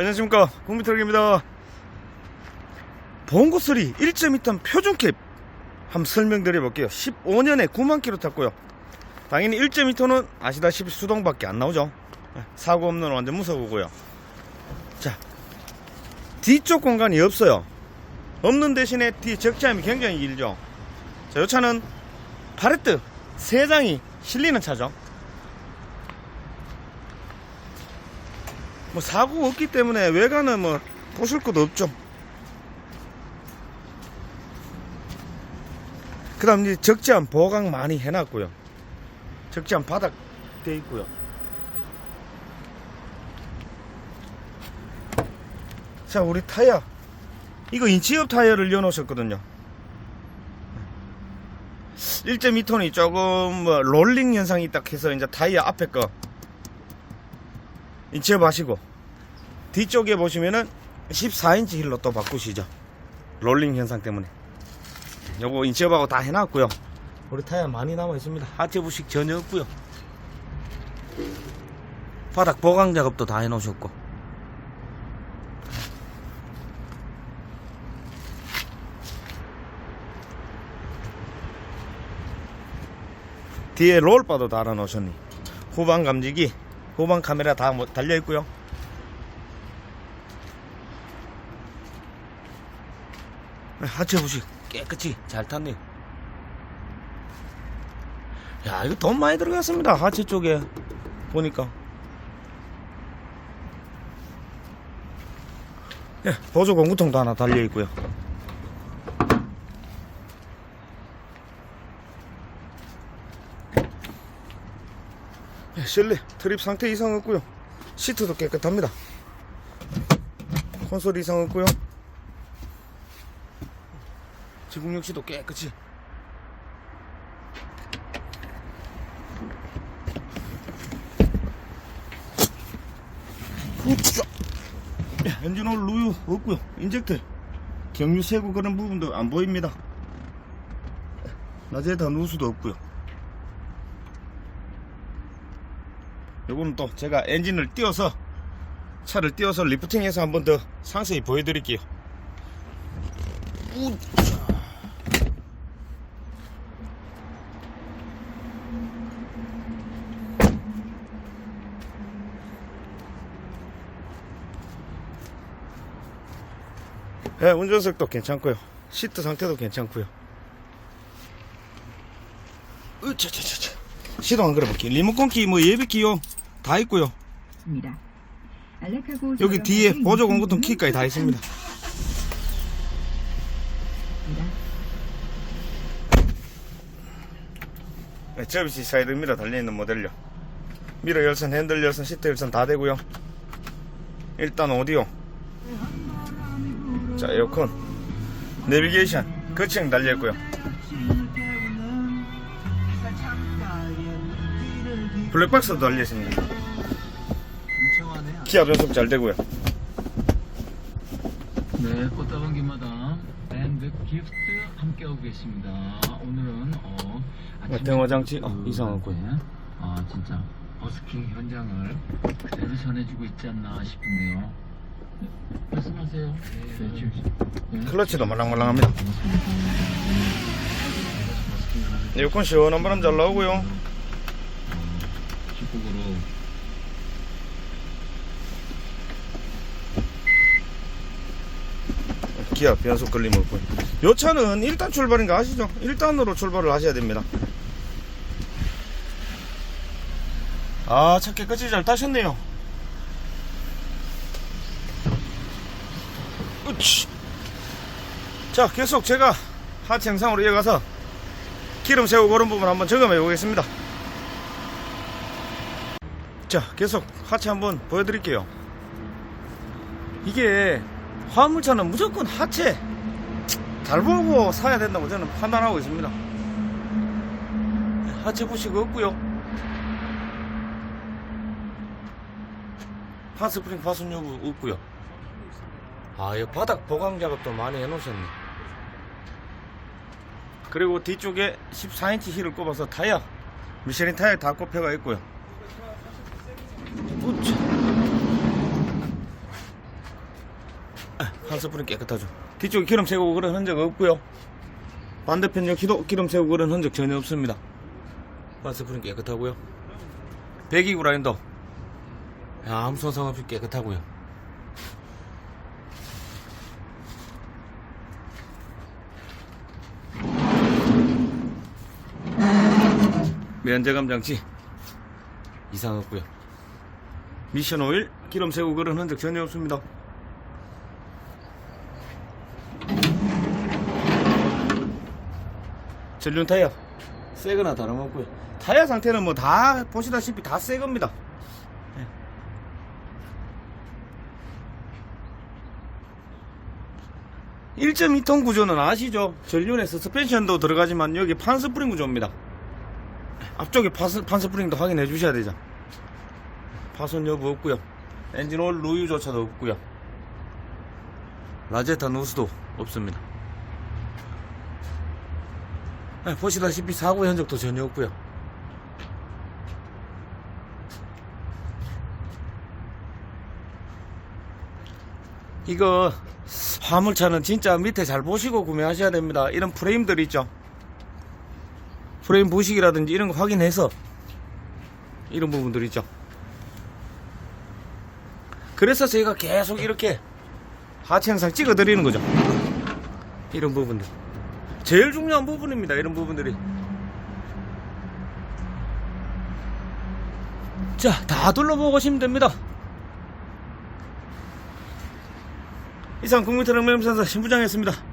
안녕하십니까. 국민트럭입니다. 봉고3 1.2톤 표준캡. 한번 설명드려 볼게요. 15년에 9만 킬로 탔고요. 당연히 1.2톤은 아시다시피 수동밖에 안 나오죠. 사고 없는 완전 무서우고요. 자 뒤쪽 공간이 없어요. 없는 대신에 뒤 적재함이 굉장히 길죠. 자, 이 차는 파레트 3장이 실리는 차죠 뭐 사고가 없기 때문에 외관은 뭐 보실 것도 없죠. 그 다음 이제 적재함 보강 많이 해놨고요. 적재함 바닥 돼 있고요. 자, 우리 타이어. 이거 인치업 타이어를 넣어놓으셨거든요. 1.2톤이 조금 뭐 롤링 현상이 딱 해서 이제 타이어 앞에 거 인치업 하시고 뒤쪽에 보시면은 14인치 힐로 또 바꾸시죠. 롤링 현상 때문에. 요거 인치업하고 다 해놨고요. 우리 타이어 많이 남아 있습니다. 하체 부식 전혀 없고요. 바닥 보강 작업도 다 해놓으셨고. 뒤에 롤바도 달아놓으셨니? 후방 감지기 후방 카메라 다 뭐- 달려 있고요. 하체 부식 깨끗이 잘 탔네요. 야 이거 돈 많이 들어갔습니다 하체 쪽에. 보니까. 예, 보조 공구통도 하나 달려 있고요 실내 트립 상태 이상 없고요. 시트도 깨끗합니다. 콘솔 이상 없고요. 지금 역시도 깨끗이. 후추 엔진 오일 루유 없고요. 인젝터 경유 세고 그런 부분도 안 보입니다. 낮에 다 누수도 없고요 요거는 또 제가 엔진을 띄워서 차를 띄워서 리프팅해서 한 번 더 상세히 보여드릴게요. 네, 운전석도 괜찮고요. 시트 상태도 괜찮고요. 으차차차차 시동 안 걸어볼게요. 리모컨 키 뭐 예비 키요 다 있고요. 있습니다. 알렉하고 여기 뒤에 보조 공구통 키까지 다 있습니다. 네, 접이시 사이드 미러 달려있는 모델요. 미러 열선, 핸들 열선, 시트 열선 다 되고요. 일단 오디오. 자 에어컨. 내비게이션. 거치형 달려있고요 블랙박스도 달려있습니다. 기아 변속 잘 되고요. 네, 꽃다방 김마당 앤드 기프트 함께하고 계십니다. 오늘은 어, 등화 장치, 어, 그, 이상하고요. 네, 아 진짜 버스킹 현장을 그대로 전해주고 있지 않나 싶은데요. 네, 말씀하세요. 네, 지금. 네. 클러치도 말랑말랑합니다. 에어컨 시원한 바람 잘 나오고요 기폭으로 기아 변속 걸림 없고요 요 차는 1단 출발인 거 아시죠? 1단으로 출발을 하셔야 됩니다. 아차 깨끗이 잘 타셨네요. 으치. 자 계속 제가 하체 영상으로 이어가서 기름 세우고 그런 부분 한번 점검해 보겠습니다. 자 계속 하체 한번 보여드릴게요. 이게 화물차는 무조건 하체. 잘 보고 사야 된다고 저는 판단하고 있습니다. 하체 부식 없고요. 파스프링 파손 여부 없고요. 아, 이 바닥 보강 작업도 많이 해놓으셨네. 그리고 뒤쪽에 14인치 힐을 꼽아서 타이어, 미쉐린 타이어 다 꼽혀가 있고요. 우차. 한스프링 깨끗하죠. 뒤쪽에 기름 새고 그런 흔적 없고요. 반대편 역시도 기름 새고 그런 흔적 전혀 없습니다. 한스프링 깨끗하고요. 배기구 라인도 아무 손상 없이 깨끗하고요. 면제감 장치 이상 없고요. 미션 오일 기름 새고 그런 흔적 전혀 없습니다. 전륜 타이어 새거나 다름없고요. 타이어 상태는 뭐 다 보시다시피 다 새 겁니다. 예. 1.2톤 구조는 아시죠? 전륜에 서스펜션도 들어가지만 여기 판스프링 구조입니다. 앞쪽에 파스, 판스프링도 확인해 주셔야 되죠. 파손 여부 없고요. 엔진 오일 루유조차도 없고요. 라제타 누스도 없습니다. 네, 보시다시피 사고 현적도 전혀 없고요. 이거 화물차는 진짜 밑에 잘 보시고 구매하셔야 됩니다. 이런 프레임들 있죠. 프레임 부식이라든지 이런 거 확인해서 이런 부분들 있죠. 그래서 저희가 계속 이렇게 하체 영상 찍어 드리는 거죠. 이런 부분들. 제일 중요한 부분입니다. 이런 부분들이. 자, 다 둘러보고 오시면 됩니다. 이상 국민트럭 매매센터 신부장이었습니다.